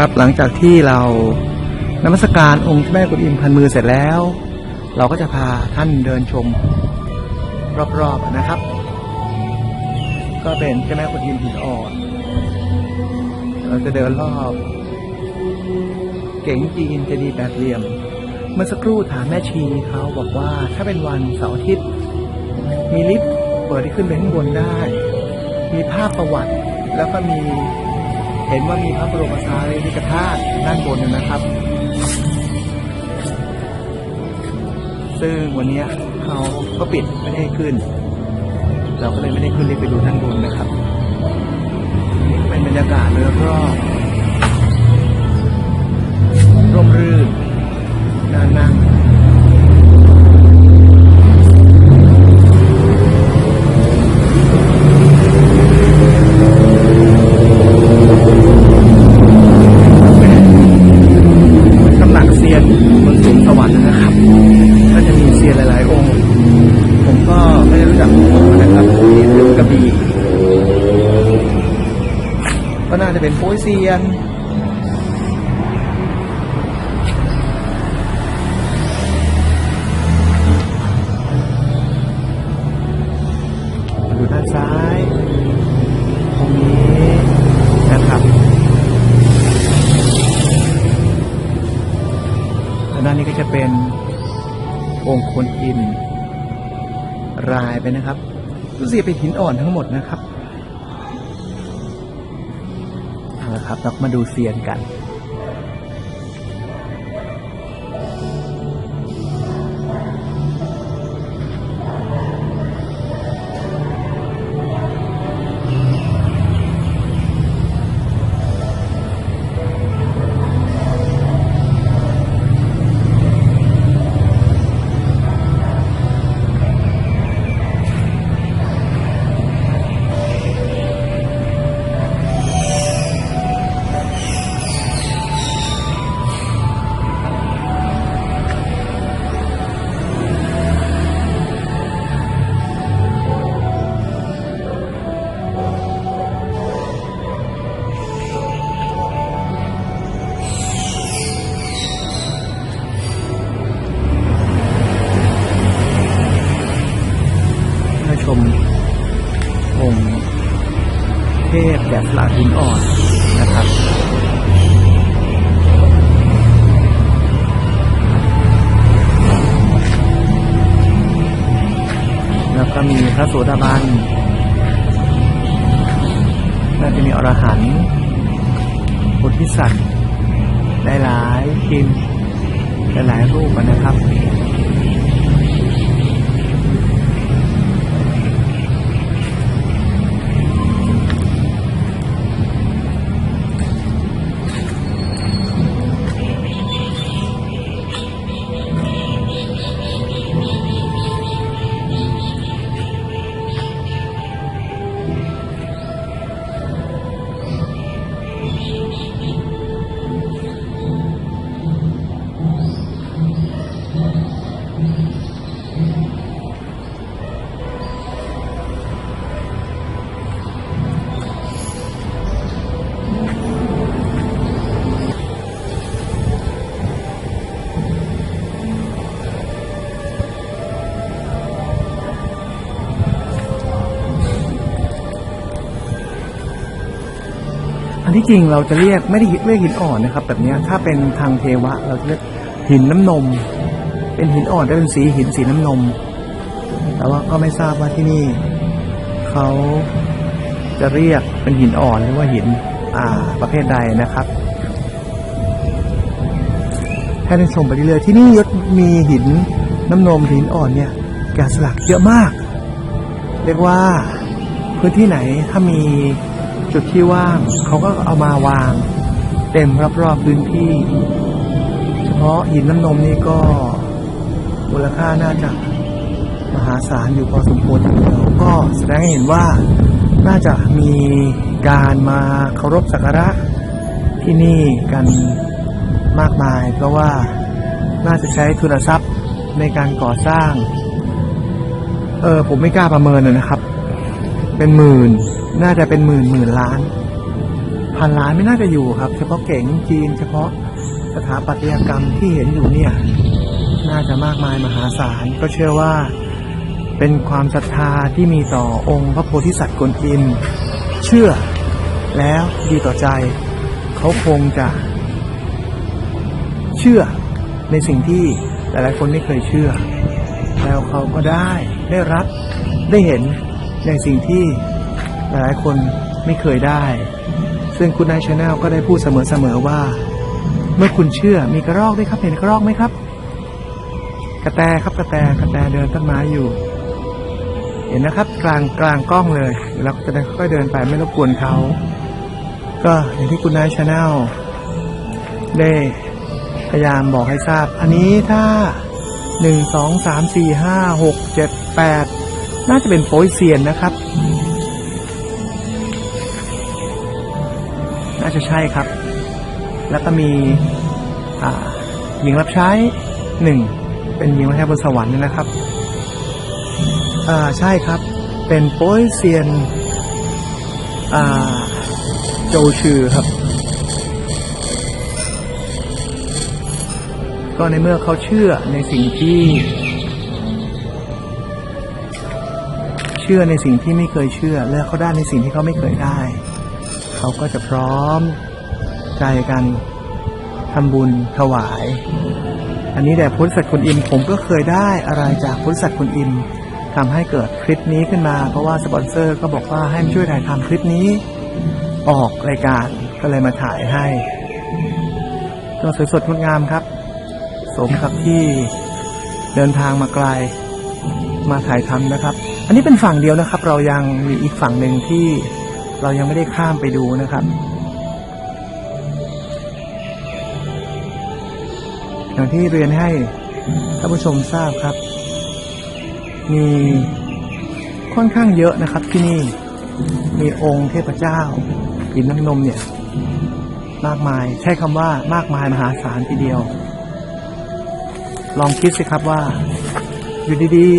ครับหลังจากที่เรานมัสการองค์แม่กุนอิมพันมือเสร็จแล้ว เราก็จะพาท่านเดินชมรอบๆนะครับ ก็เป็นเจ้าแม่กุนอิมหินอ่อนเราจะเดินรอบ เก๋งจีนเจดีแปดเหลี่ยม เมื่อสักครู่ถามแม่ชีเขาบอกว่าถ้าเป็นวันเสาร์อาทิตย์ มีลิฟต์เปิดให้ขึ้นไปข้างบนได้ มีภาพประวัติแล้วก็มี เห็นว่ามีพระบรมสารีริกธาตุด้านบนนะครับ ซึ่งวันนี้เขาก็ปิดไม่ได้ให้ขึ้น เราก็เลยไม่ได้ขึ้นลิฟต์ไปดูด้านบนนะครับนี่เป็นบรรยากาศโดยรอบร่มรื่นน่านั่ง ตำหนักเซียนบนสูงสวรรค์นะครับ ก็จะมีเซียนหลาย ๆ องค์ ผมก็ ไม่ได้รู้จักทุกองค์นะครับที่อยู่กระบี่ก็น่าจะเป็นโป้ยเซียนมาดูด้านซ้ายตรงนี้นะครับแล้วด้านนี้ก็จะเป็นองค์คนอิน รายไปนะครับรู้สึกเป็นหินอ่อนทั้งหมดนะครับเอาละครับเรามาดูเซียนกัน องค์เทพแกะสลักหินอ่อนนะครับแล้วก็มีพระโสดาบันน่าจะมีอรหันต์พุทธิสัตว์หลายๆพิมหลายๆรูปนะครับ จริงเราจะเรียกไม่ได้เรียกหินอ่อนนะครับ แบบนี้ถ้าเป็นทางเทวะ เราจะเรียกหินน้ำนม เป็นหินอ่อนได้เป็นสีหินสีน้ำนม แต่ว่าก็ไม่ทราบว่าที่นี่เขาจะเรียกเป็นหินอ่อนหรือว่าหินอ่าประเภทใดนะครับให้ท่านชมไปเรื่อยๆที่นี่ยศมีหินน้ำนมหินอ่อนเนี่ยแกะสลักเยอะมาก เรียกว่าพื้นที่ไหนถ้ามี จุดที่ว่างเขาก็เอามาวาง เต็มรอบๆพื้นที่ เฉพาะหินน้ำนมนี่ก็มูลค่าน่าจะมหาศาลอยู่พอสมควรทีเดียวก็แสดงให้เห็นว่าน่าจะมีการมาเคารพสักการะที่นี่กันมากมาย เพราะว่าน่าจะใช้ทุนทรัพย์ในการก่อสร้าง เออผมไม่กล้าประเมินนะครับ เป็นหมื่น น่าจะเป็นหมื่นหมื่นล้านพันล้านไม่น่าจะอยู่ครับ เฉพาะเก๋งจีน เฉพาะสถาปัตยกรรมที่เห็นอยู่เนี่ย น่าจะมากมายมหาศาล ก็เชื่อว่า เป็นความศรัทธาที่มีต่อองค์พระโพธิสัตว์กวนอิมเชื่อแล้วดีต่อใจ เขาคงจะ เชื่อในสิ่งที่หลายๆคนไม่เคยเชื่อ แล้วเขาก็ได้ได้รับได้เห็นในสิ่งที่ หลายคนไม่เคยได้ ซึ่งคุณนายชาแนลก็ได้พูดเสมอๆว่า เมื่อคุณเชื่อมีกระรอกด้วยครับเห็นกระรอกไหมครับ กระแตครับกระแตกระแตเดินต้นไม้อยู่ เห็นนะครับ กลางกลางกล้องเลยแล้วจะได้ค่อยเดินไปไม่รบกวนเขาก็อย่างที่คุณนายชาแนลได้พยายามบอกให้ทราบ อันนี้ถ้าหนึ่งสองสามสี่ห้าหกเจ็ดแปดน่าจะเป็นโป้ยเซียนนะครับ น่าจะใช่ครับ แล้วก็มีหญิงรับใช้หนึ่งเป็นหญิงรับใช้บนสวรรค์นะครับอ่าใช่ครับ เป็นโป้ยเซียนอ่าโจชื่อครับก็ในเมื่อเขาเชื่อในสิ่งที่ เชื่อในสิ่งที่ไม่เคยเชื่อ และเขาได้ในสิ่งที่เขาไม่เคยได้ เขาก็จะพร้อมใจกันทำบุญถวาย อันนี้แต่พุทธสัตว์คุณอิมผมก็เคยได้อะไรจากพุทธสัตว์คุณอิมทำให้เกิดคลิปนี้ขึ้นมา เพราะว่าสปอนเซอร์ก็บอกว่าให้ช่วยถ่ายทำคลิปนี้ออกรายการก็เลยมาถ่ายให้ก็สวยสดงดงามครับ สมกับที่เดินทางมาไกลมาถ่ายทำนะครับ อันนี้เป็นฝั่งเดียวนะครับ เรายังมีอีกฝั่งหนึ่งที่ เรายังไม่ได้ข้ามไปดูนะครับ อย่างที่เรียนให้ท่านผู้ชมทราบครับ มีค่อนข้างเยอะนะครับที่นี่มีองค์เทพเจ้าหินน้ำนมเนี่ย มากมายใช้คำว่ามากมายมหาศาลทีเดียว ลองคิดสิครับว่า อยู่ดี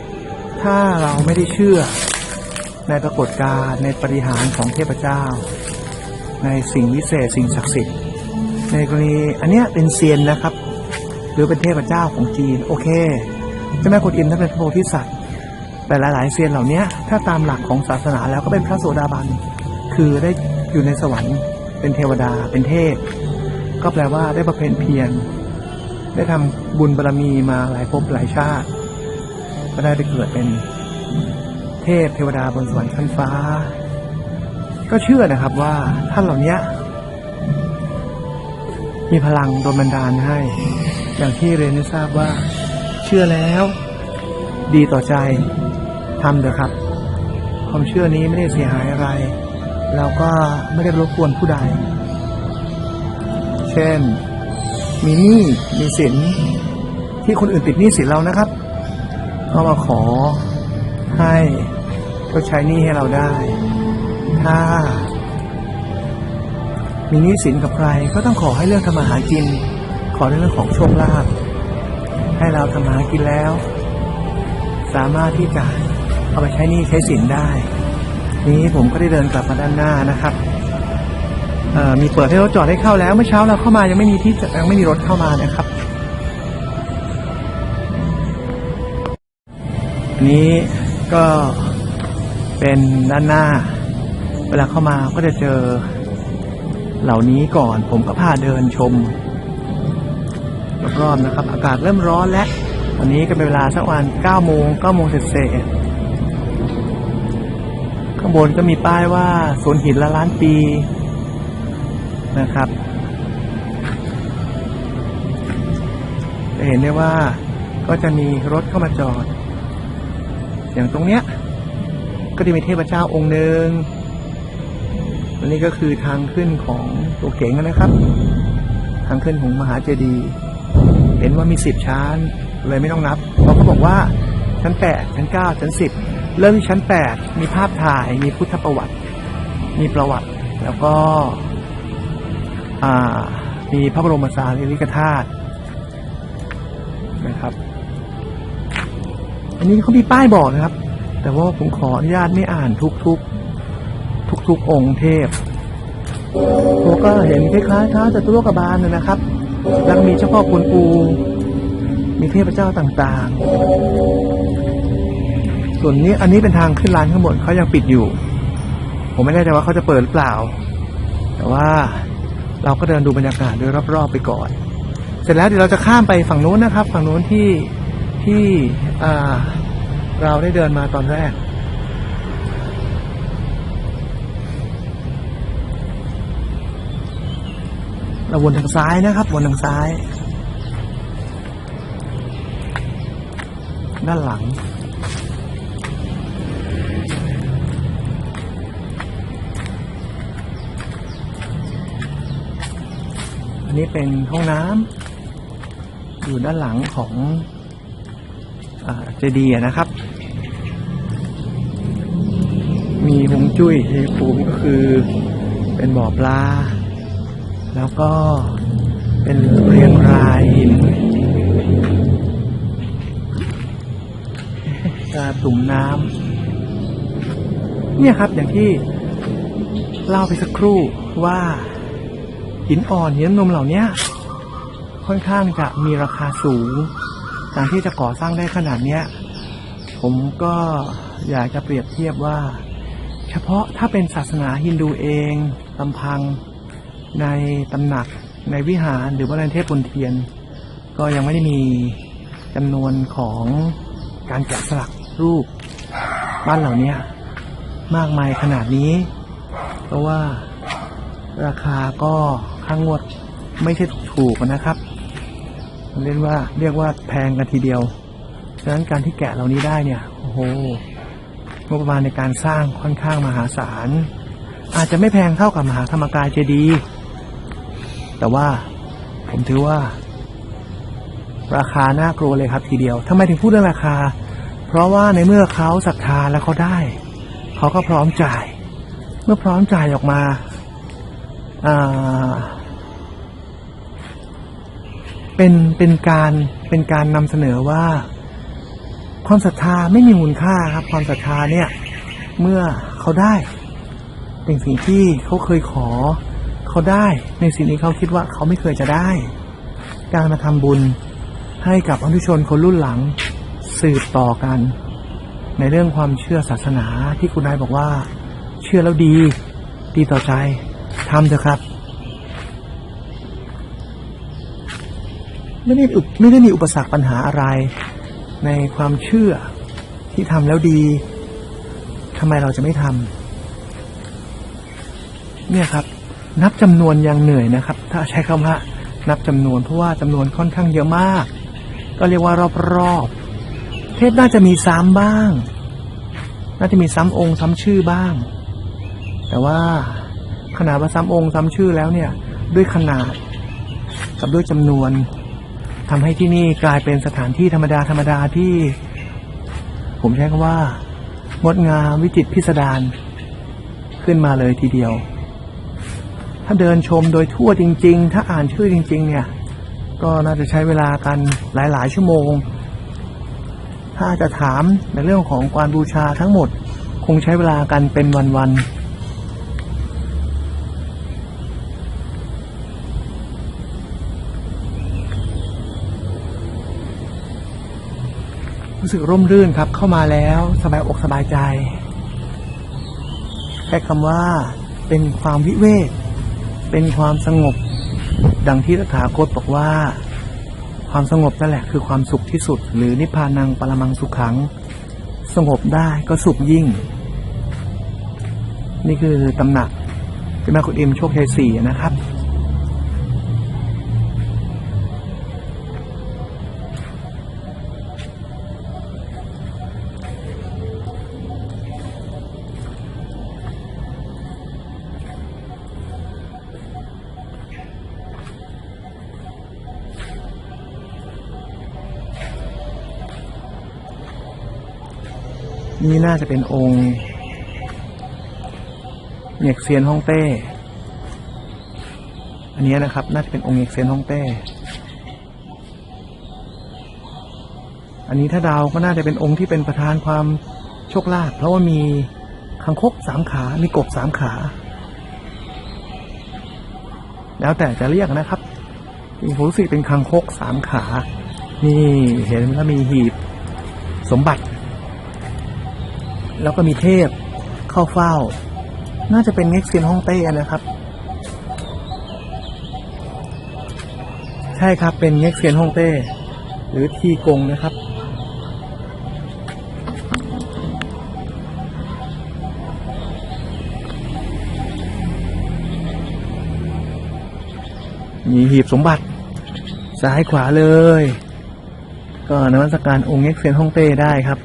ๆ ถ้าเราไม่ได้เชื่อ ในปรากฏการณ์ในปริหารของเทพเจ้า ในสิ่งวิเศษสิ่งศักดิ์สิทธิ์ ในกรณีอันเนี้ยเป็นเซียนนะครับ หรือเป็นเทพเจ้าของจีน โอเคเจ้าแม่กวนอิมท่านเป็นพระโพธิสัตว์แต่หลายๆเซียนเหล่านี้ถ้าตามหลักของศาสนาแล้วก็เป็นพระโสดาบัน คือได้อยู่ในสวรรค์ เป็นเทวดา เป็นเทพ ก็แปลว่าได้ประเพณเพียร ได้ทำบุญบารรมีมาหลายภพหลายชาติ ก็ได้ไปเกิดเป็น ทพเทวดาบนสวรรค์ชั้นฟ้า ก็เชื่อนะครับว่าท่านเหล่านี้มีพลังโดนบันดาลให้ อย่างที่เรนได้ทราบว่า เชื่อแล้ว ดีต่อใจทำเถอะครับ ความเชื่อนี้ไม่ได้เสียหายอะไรแล้วก็ไม่ได้รบกวนผู้ใด เช่น มีหนี้มีสินที่คนอื่นติดหนี้สินเรานะครับ ก็มาขอให้ ชดใช้หนี้ให้เราได้ ถ้า มีหนี้สินกับใคร ก็ต้องขอให้เรื่องทำมาหากิน ขอในเรื่องของโชคลาภให้เราทำมาหากินแล้ว สามารถที่จะเอาไปใช้หนี้ใช้สินได้ นี้ผมก็ได้เดินกลับมาด้านหน้านะครับมีเปิดให้รถจอดให้เข้าแล้วเมื่อเช้าเราเข้ามายังไม่มีที่จะยังไม่มีรถเข้ามานะครับนนี้ก็ เป็นด้านหน้า เวลาเข้ามาก็จะเจอเหล่านี้ก่อนผมก็พาเดินชมรอบๆนะครับ อากาศเริ่มร้อนแล้ววันนี้ก็เป็นเวลาสักวัน9โมง9โมงเศษข้างบนก็มีป้ายว่าสวนหินละล้านปีนะครับ จะเห็นได้ว่าก็จะมีรถเข้ามาจอด อย่างตรงเนี้ย ก็จะมีเทพเจ้าองค์หนึ่งอันนี้ก็คือทางขึ้นของตัวเก๋งนะครับ ทางขึ้นของมหาเจดีย์เห็นว่ามีสิบชั้น เลยไม่ต้องนับเขาก็บอกว่าชั้นแปดชั้นเก้าชั้นสิบเริ่มที่ชั้นแปดมีภาพถ่ายมีพุทธประวัติ มีประวัติ แล้วก็มีพระบรมสารีริกธาตุนะครับ อันนี้เขามีป้ายบอกนะครับ แต่ว่าผมขออนุญาตไม่อ่านทุกทุกทุกทุกองค์เทพตัวก็เห็นคล้ายๆท้าจตุโลกบาลนะนะครับ แล้วมีเจ้าพ่อกวนอูมีเทพเจ้าต่างๆ ส่วนนี้อันนี้เป็นทางขึ้นลานข้างบนเขายังปิดอยู่ ผมไม่แน่ใจว่าเขาจะเปิดหรือเปล่า แต่ว่าเราก็เดินดูบรรยากาศโดยรอบๆไปก่อน เสร็จแล้วเดี๋ยวเราจะข้ามไปฝั่งนู้นนะครับ ฝั่งนู้นที่ที่อ่า เราได้เดินมาตอนแรก เราวนทางซ้ายนะครับ วนทางซ้าย ด้านหลังอันนี้เป็นห้องน้ำอยู่ด้านหลังของเจดีย์นะครับ จุ้ยเทภูมก็คือเป็นบ่อปลา แล้วก็เป็นเรียงรายหินกาตุ่มน้ำเนี่ยครับอย่างที่เล่าไปสักครู่ว่า หินอ่อนหินนมเหล่านี้ค่อนข้างจะมีราคาสูง การที่จะก่อสร้างได้ขนาดนี้ผมก็อยากจะเปรียบเทียบว่า เฉพาะถ้าเป็นศาสนาฮินดูเองลำพังในตำหนักในวิหารหรือว่าในเทพบุญเทียน ก็ยังไม่ได้มีจำนวนของการแกะสลักรูปบ้านเหล่านี้มากมายขนาดนี้ เพราะว่าราคาก็ข้างงวดไม่ใช่ถูกนะครับเรียกว่าเรียกว่าแพงกันทีเดียว ฉะนั้นการที่แกะเหล่านี้ได้เนี่ย โอ้โห งบประมาณในการสร้างค่อนข้างมหาศาล อาจจะไม่แพงเท่ากับมหาธรรมกายเจดีย์แต่ว่าผมถือว่า ราคาน่ากลัวเลยครับทีเดียวทำไมถึงพูดเรื่องราคา เพราะว่าในเมื่อเขาศรัทธาแล้วเขาได้ เขาก็พร้อมจ่าย เมื่อพร้อมจ่ายออกมาอ่าเป็นเป็นการเป็นการนำเสนอว่า ความศรัทธาไม่มีมูลค่าครับ ความศรัทธาเนี่ย เมื่อเขาได้เป็นสิ่งที่เขาเคยขอ เขาได้ในสิ่งที่เขาคิดว่าเขาไม่เคยจะได้ การมาทำบุญให้กับอนุชนคนรุ่นหลังสืบต่อกัน ในเรื่องความเชื่อศาสนาที่คุณนายบอกว่า เชื่อแล้วดี ดีต่อใจทำเถอะครับ ไม่ได้ไม่ได้มีอุปสรรคปัญหาอะไร ในความเชื่อที่ทำแล้วดีทำไมเราจะไม่ทำเนี่ยครับ นับจำนวนยังเหนื่อยนะครับ ถ้าใช้คำว่านับจำนวนเพราะว่าจำนวนค่อนข้างเยอะมาก ก็เรียกว่ารอบๆเทพน่าจะมีซ้ำบ้าง น่าจะมีซ้ำองค์ซ้ำชื่อบ้าง แต่ว่าขนาดว่าซ้ำองค์ซ้ำชื่อแล้วเนี่ย ด้วยขนาดกับด้วยจำนวน ทำให้ที่นี่กลายเป็นสถานที่ธรรมดาธรรมดาที่ ผมใช้คำว่า งดงามวิจิตรพิสดารขึ้นมาเลยทีเดียว ถ้าเดินชมโดยทั่วจริง ๆ ถ้าอ่านชื่อจริง ๆ เนี่ย ก็น่าจะใช้เวลากันหลาย ๆ ชั่วโมง ถ้าจะถามในเรื่องของการบูชาทั้งหมด คงใช้เวลากันเป็นวัน ๆ รู้สึกร่มรื่นครับ เข้ามาแล้วสบายอกสบายใจใช้คำว่าเป็นความวิเวก เป็นความสงบ ดังที่ตถาคตบอกว่า ความสงบนั่นแหละคือความสุขที่สุด หรือนิพพานังปรมังสุขขัง สงบได้ก็สุขยิ่ง นี่คือตำหนักเจ้าแม่กุฎอิมโชคชัยสี่นะครับ นี่น่าจะเป็นองค์เหงียกเซียนฮ่องเต้ อันนี้นะครับ น่าจะเป็นองค์เหงียกเซียนฮ่องเต้ อันนี้ถ้าดาวก็น่าจะเป็นองค์ที่เป็นประธานความโชคลาภเพราะว่ามีคังคกสามขา มีกบสามขา แล้วแต่จะเรียกนะครับจริงผมรู้สึกเป็นคังคกสามขา นี่เห็นแล้วมีหีบสมบัติ แล้วก็มีเทพเข้าเฝ้า น่าจะเป็นเง็กเซียนฮ่องเต้นะครับ ใช่ครับเป็นเง็กเซียนฮ่องเต้ หรือทีกงนะครับ มีหีบสมบัติ ซ้ายขวาเลย ก็นมัสการองค์เง็กเซียนฮ่องเต้ได้ครับ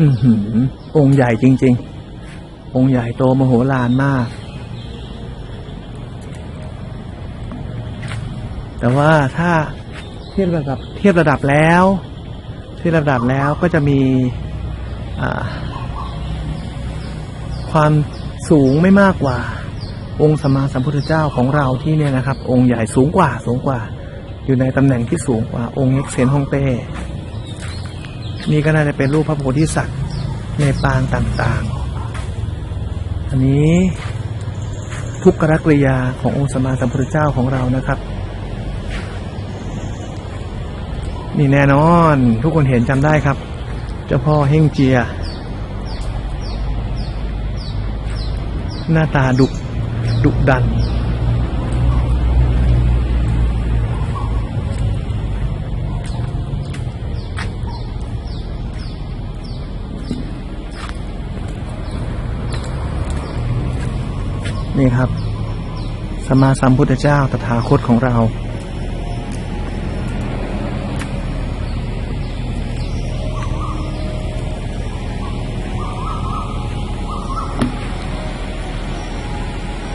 อือหือ องค์ใหญ่จริง ๆ องค์ใหญ่โตมโหฬารมาก แต่ว่าถ้าเทียบระดับเทียบระดับแล้วเทียบระดับแล้วก็จะมีความสูงไม่มากกว่า องค์สมมาสัมพุทธเจ้าของเราที่เนี่ยนะครับ องค์ใหญ่สูงกว่าสูงกว่า อยู่ในตำแหน่งที่สูงกว่าองค์เอ็กเซนฮ่องเต้ นี่ก็น่าจะเป็นรูปพระโพธิสัตว์ในปางต่างๆ อันนี้ทุกกรกริยาขององค์สมมาสัมพุทธเจ้าของเรานะครับ นี่แน่นอนทุกคนเห็นจำได้ครับ เจ้าพ่อเฮ่งเจีย หน้าตาดุดุดัน นี่ครับสมมาสัมพุทธเจ้าตถาคตของเรา